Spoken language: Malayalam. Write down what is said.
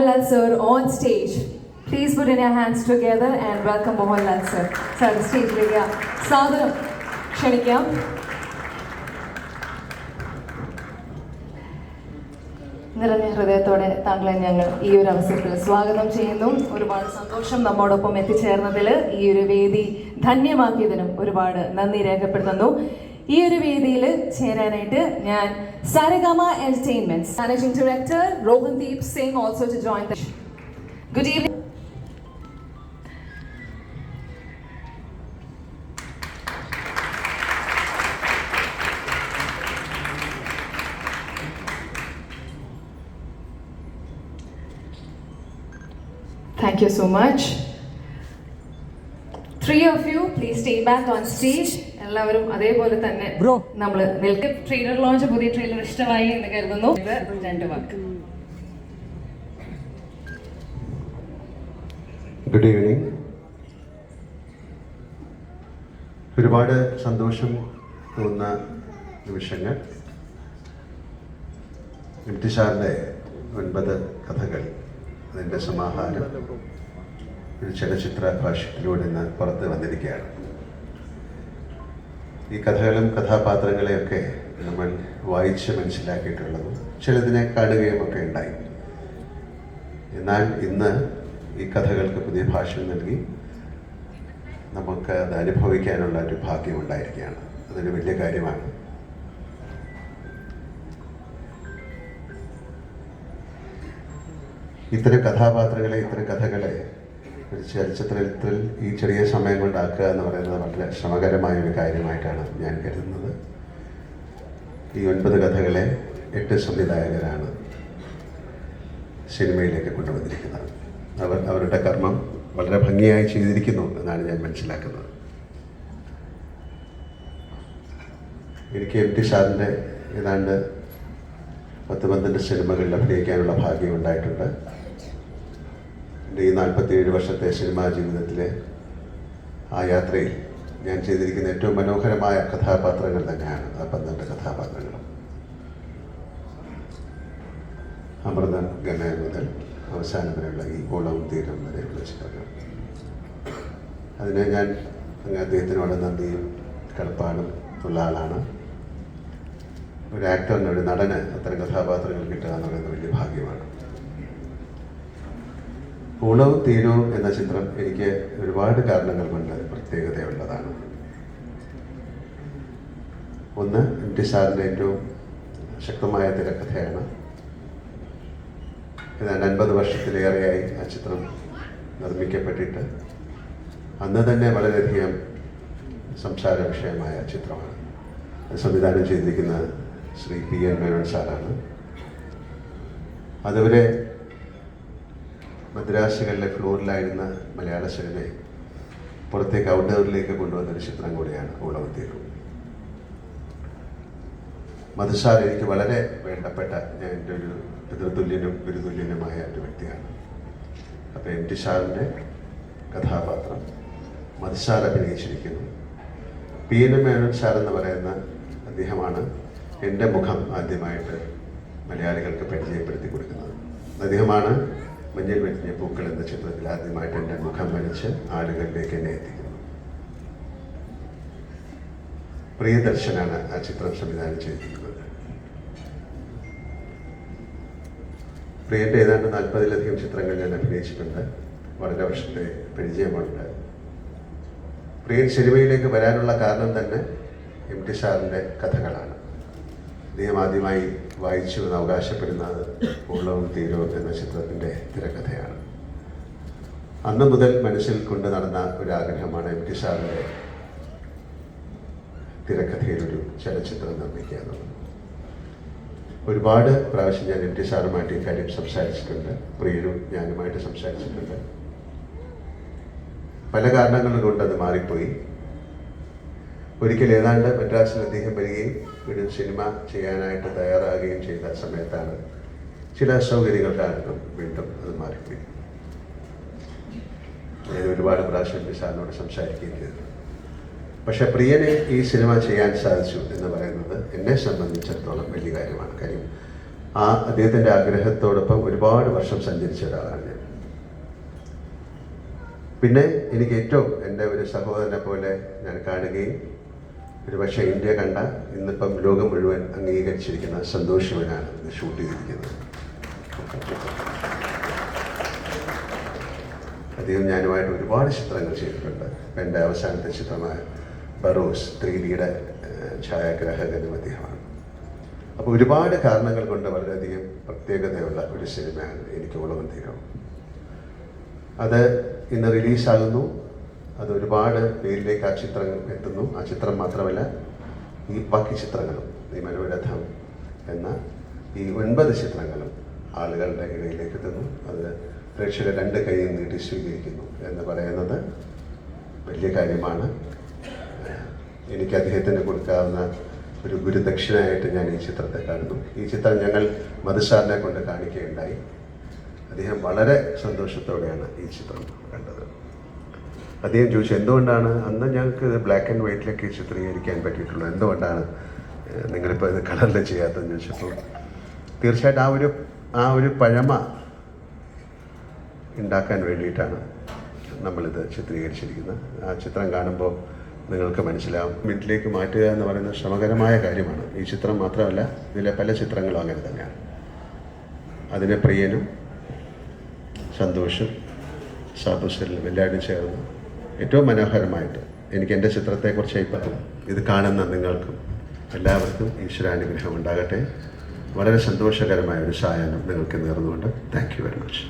Mohanlal sir on stage. Please put in your hands together and welcome Mohanlal sir. Sir, സ്റ്റേജിലേക്ക് സാദരം ക്ഷണിക്കാം നിറഞ്ഞ ഹൃദയത്തോടെ താങ്കളെ ഞങ്ങൾ ഈ ഒരു അവസരത്തിൽ സ്വാഗതം ചെയ്യുന്നു ഒരുപാട് സന്തോഷം നമ്മോടൊപ്പം എത്തിച്ചേർന്നതിൽ ഈ ഒരു വേദി ധന്യമാക്കിയതിനും ഒരുപാട് നന്ദി രേഖപ്പെടുത്തുന്നു ഈ ഒരു വേദിയിൽ ചേരാനായിട്ട് ഞാൻ Saregama entertainments managing director Rohandeep Singh also to join good evening Thank you so much. Three of you, Please stay back on stage എല്ലാവരും അതേപോലെ തന്നെ ബ്രോ. നമ്മൾ നിൽക്ക് ട്രെയിലർ ലോഞ്ച് പുതിയ ട്രെയിലർ ഇഷ്ടമായി എന്ന് കരുതുന്നു. ഇത് രണ്ട് വാക്ക് ഗുഡ് ഈവനിങ് ഒരുപാട് സന്തോഷം തോന്നുന്ന നിമിഷങ്ങൾ. ഇംതിഷാറിന്റെ ഒൻപത് കഥകൾ അതിന്റെ സമാഹാരം. ഒരു ചലച്ചിത്ര ഭാഷത്തിലൂടെ ഇന്ന് പുറത്ത് വന്നിരിക്കുകയാണ്. ഈ കഥകളും കഥാപാത്രങ്ങളെയൊക്കെ നമ്മൾ വായിച്ച് മനസ്സിലാക്കിയിട്ടുള്ളത് ചിലതിനെ കാണുകയും ഒക്കെ ഉണ്ടായി. എന്നാൽ ഇന്ന് ഈ കഥകൾക്ക് പുതിയ ഭാഷ നൽകി നമുക്ക് അത് അനുഭവിക്കാനുള്ള ഒരു ഭാഗ്യം ഉണ്ടായിരിക്കുകയാണ്. അതൊരു വലിയ കാര്യമാണ്. ഇത്തരം കഥാപാത്രങ്ങളെ ഇത്തരം കഥകളെ ചലച്ചിത്രത്തിൽ ഈ ചെറിയ സമയം കൊണ്ടാക്കുക എന്ന് പറയുന്നത് വളരെ ശ്രമകരമായ ഒരു കാര്യമായിട്ടാണ് ഞാൻ കരുതുന്നത്. ഈ ഒൻപത് കഥകളെ എട്ട് സംവിധായകരാണ് സിനിമയിലേക്ക് കൊണ്ടുവന്നിരിക്കുന്നത്. അവർ അവരുടെ കർമ്മം വളരെ ഭംഗിയായി ചെയ്തിരിക്കുന്നു എന്നാണ് ഞാൻ മനസ്സിലാക്കുന്നത്. എനിക്ക് എം ടി സാറിന്റെ ഏതാണ്ട് പത്ത് പന്ത്രണ്ട് സിനിമകളിൽ അഭിനയിക്കാനുള്ള ഭാഗ്യം ഉണ്ടായിട്ടുണ്ട്. എന്റെ ഈ നാൽപ്പത്തിയേഴ് വർഷത്തെ സിനിമാ ജീവിതത്തിലെ ആ യാത്രയിൽ ഞാൻ ചെയ്തിരിക്കുന്ന ഏറ്റവും മനോഹരമായ കഥാപാത്രങ്ങൾ തന്നെയാണ് ആ പന്ത്രണ്ട് കഥാപാത്രങ്ങളും. അമൃത ഗമയ മുതൽ അവസാനം വരെയുള്ള ഈ ഓളവും തീരം വരെയുള്ള ചിത്രങ്ങൾ. അതിനെ ഞാൻ അങ്ങ് അദ്ദേഹത്തിനോട് നന്ദിയും കടപ്പാടും ഉള്ള ആളാണ്. ഒരു ആക്ടറിന് ഒരു നടന് അത്തരം കഥാപാത്രങ്ങൾ കിട്ടുക എന്ന് പറയുന്നത് വലിയ ഭാഗ്യമാണ്. ഓളവും തീരവും എന്ന ചിത്രം എനിക്ക് ഒരുപാട് കാരണങ്ങൾ കൊണ്ട് പ്രത്യേകതയുള്ളതാണ്. ഒന്ന് എം ടി സാറിന്റെ ഏറ്റവും ശക്തമായ തിരക്കഥയാണ്. ഏതാണ്ട് അൻപത് വർഷത്തിലേറെയായി ആ ചിത്രം നിർമ്മിക്കപ്പെട്ടിട്ട്. അന്ന് തന്നെ വളരെയധികം സംസാര വിഷയമായ ചിത്രമാണ്. സംവിധാനം ചെയ്തിരിക്കുന്ന ശ്രീ പി എൻ മേനോൻ സാറാണ്. അതുവരെ മദ്രാസുകളിലെ ഫ്ലോറിലായിരുന്ന മലയാള സിനിമയെ പുറത്തേക്ക് ഔട്ട്ഡോറിലേക്ക് കൊണ്ടുവന്നൊരു ചിത്രം കൂടിയാണ് ഓളവത്തീരും മധുസാർ എനിക്ക് വളരെ വേണ്ടപ്പെട്ട ഞാൻ എന്റെ ഒരു പിതൃതുല്യനും ഗുരുതുല്യനുമായ ഒരു വ്യക്തിയാണ്. അപ്പോൾ എം ടി സാറിന്റെ കഥാപാത്രം മധുസാർ അഭിനയിച്ചിരിക്കുന്നു. പി എൻ മേനോൻ സാർ എന്ന് പറയുന്ന അദ്ദേഹമാണ് എന്റെ മുഖം ആദ്യമായിട്ട് മലയാളികൾക്ക് പരിചയപ്പെടുത്തി കൊടുക്കുന്നത്. അദ്ദേഹമാണ് മഞ്ഞൾ വെട്ടിഞ്ഞ പൂക്കൾ എന്ന ചിത്രത്തിൽ ആദ്യമായിട്ട് എന്റെ മുഖം വരച്ച് ആളുകളിലേക്ക് എന്നെ എത്തിക്കുന്നു. പ്രിയദർശനാണ് ആ ചിത്രം സംവിധാനം ചെയ്തിരിക്കുന്നത്. പ്രിയന്റെ ഏതാണ്ട് നാൽപ്പതിലധികം ചിത്രങ്ങൾ ഞാൻ അഭിനയിച്ചിട്ടുണ്ട്. വളരെ വർഷത്തെ പരിചയമുണ്ട്. പ്രിയൻ സിനിമയിലേക്ക് വരാനുള്ള കാരണം തന്നെ എം ടി സാറിന്റെ കഥകളാണ്. അദ്ദേഹം ആദ്യമായി വായിച്ചു എന്ന് അവകാശപ്പെടുന്ന ഉള്ളവും തീരവും എന്ന ചിത്രത്തിന്റെ തിരക്കഥയാണ്. അന്ന് മുതൽ മനസ്സിൽ കൊണ്ട് നടന്ന ഒരു ആഗ്രഹമാണ് എം ടി സാറിന്റെ തിരക്കഥയിലൊരു ചലച്ചിത്രം നിർമ്മിക്കുക എന്നുള്ളത് ഒരുപാട് പ്രാവശ്യം ഞാൻ എം ടി സാറുമായിട്ട് ഈ കാര്യം സംസാരിച്ചിട്ടുണ്ട്. പ്രിയരും ഞാനുമായിട്ട് സംസാരിച്ചിട്ടുണ്ട്. പല കാരണങ്ങൾ കൊണ്ട് അത് മാറിപ്പോയി. ഒരിക്കൽ ഏതാണ്ട് മദ്രാസിൽ അദ്ദേഹം വരികയും ഒരു സിനിമ ചെയ്യാനായിട്ട് തയ്യാറാകുകയും ചെയ്ത സമയത്താണ് ചില അസൗകര്യങ്ങൾ കാരണം വീണ്ടും അത് മാറിപ്പോയി. ഞാൻ ഒരുപാട് പ്രാവശ്യം സാറിനോട് സംസാരിക്കുകയും ചെയ്തു. പക്ഷെ പ്രിയനെ ഈ സിനിമ ചെയ്യാൻ സാധിച്ചു എന്ന് പറയുന്നത് എന്നെ സംബന്ധിച്ചിടത്തോളം വലിയ കാര്യമാണ്. കാര്യം ആ അദ്ദേഹത്തിന്റെ ആഗ്രഹത്തോടൊപ്പം ഒരുപാട് വർഷം സഞ്ചരിച്ച ഒരാളാണ് ഞാൻ. പിന്നെ എനിക്ക് ഏറ്റവും എന്റെ ഒരു സഹോദരനെ പോലെ ഞാൻ കാണുകയും ഒരു പക്ഷേ ഇന്ത്യ കണ്ട ഇന്നിപ്പം ലോകം മുഴുവൻ അംഗീകരിച്ചിരിക്കുന്ന സന്തോഷവനാണ് ഇത് ഷൂട്ട് ചെയ്തിരിക്കുന്നത്. അദ്ദേഹം ഞാനുമായിട്ട് ഒരുപാട് ചിത്രങ്ങൾ ചെയ്തിട്ടുണ്ട്. എന്റെ അവസാനത്തെ ചിത്രമായ ബറോസ് ത്രീ ഡിയുടെ ഛായാഗ്രാഹകനും അദ്ദേഹമാണ്. അപ്പോൾ ഒരുപാട് കാരണങ്ങൾ കൊണ്ട് വളരെയധികം പ്രത്യേകതയുള്ള ഒരു സിനിമയാണ് എനിക്ക് ഉളവൻ തീരം അത് ഇന്ന് റിലീസാകുന്നു. അത് ഒരുപാട് പേരിലേക്ക് ആ ചിത്രങ്ങൾ എത്തുന്നു. ആ ചിത്രം മാത്രമല്ല ഈ ബാക്കി ചിത്രങ്ങളും ഈ മനോരഥം എന്ന ഈ ഒൻപത് ചിത്രങ്ങളും ആളുകളുടെ ഇടയിലേക്ക് എത്തുന്നു. അത് പ്രേക്ഷകർ രണ്ട് കൈയും നീട്ടി സ്വീകരിക്കുന്നു എന്ന് പറയുന്നത് വലിയ കാര്യമാണ്. എനിക്ക് അദ്ദേഹത്തിന് കൊടുക്കാവുന്ന ഒരു ഗുരുദക്ഷിണയായിട്ട് ഞാൻ ഈ ചിത്രത്തെ കാണുന്നു. ഈ ചിത്രം ഞങ്ങൾ മധുസാറിനെ കൊണ്ട് കാണിക്കുകയുണ്ടായി. അദ്ദേഹം വളരെ സന്തോഷത്തോടെയാണ് ഈ ചിത്രം കണ്ടത്. അദ്ദേഹം ചോദിച്ചു എന്തുകൊണ്ടാണ്? അന്ന് ഞങ്ങൾക്ക് ഇത് ബ്ലാക്ക് ആൻഡ് വൈറ്റിലൊക്കെ ചിത്രീകരിക്കാൻ പറ്റിയിട്ടുള്ളൂ. എന്തുകൊണ്ടാണ്? നിങ്ങളിപ്പോൾ ഇത് കളറിൽ ചെയ്യാത്തതെന്ന് ചോദിച്ചപ്പോൾ തീർച്ചയായിട്ടും ആ ഒരു ആ ഒരു പഴമ ഉണ്ടാക്കാൻ വേണ്ടിയിട്ടാണ് നമ്മളിത് ചിത്രീകരിച്ചിരിക്കുന്നത്. ആ ചിത്രം കാണുമ്പോൾ നിങ്ങൾക്ക് മനസ്സിലാവും. മിഡിലേക്ക് മാറ്റുക എന്ന് പറയുന്നത് ശ്രമകരമായ കാര്യമാണ്. ഈ ചിത്രം മാത്രമല്ല ഇതിലെ പല ചിത്രങ്ങളും അങ്ങനെ തന്നെയാണ്. അതിനെ പ്രിയനും സന്തോഷം സാബുസരിലും എല്ലാവരും ചേർന്ന് ഏറ്റവും മനോഹരമായിട്ട് എനിക്ക് എന്റെ ചിത്രത്തെക്കുറിച്ച് ഇപ്പം ഇത് കാണുന്ന നിങ്ങൾക്കും എല്ലാവർക്കും ഈശ്വരാനുഗ്രഹം ഉണ്ടാകട്ടെ. വളരെ സന്തോഷകരമായ ഒരു സായാഹ്നം നിങ്ങൾക്ക് നേർന്നുകൊണ്ട്. Thank you very much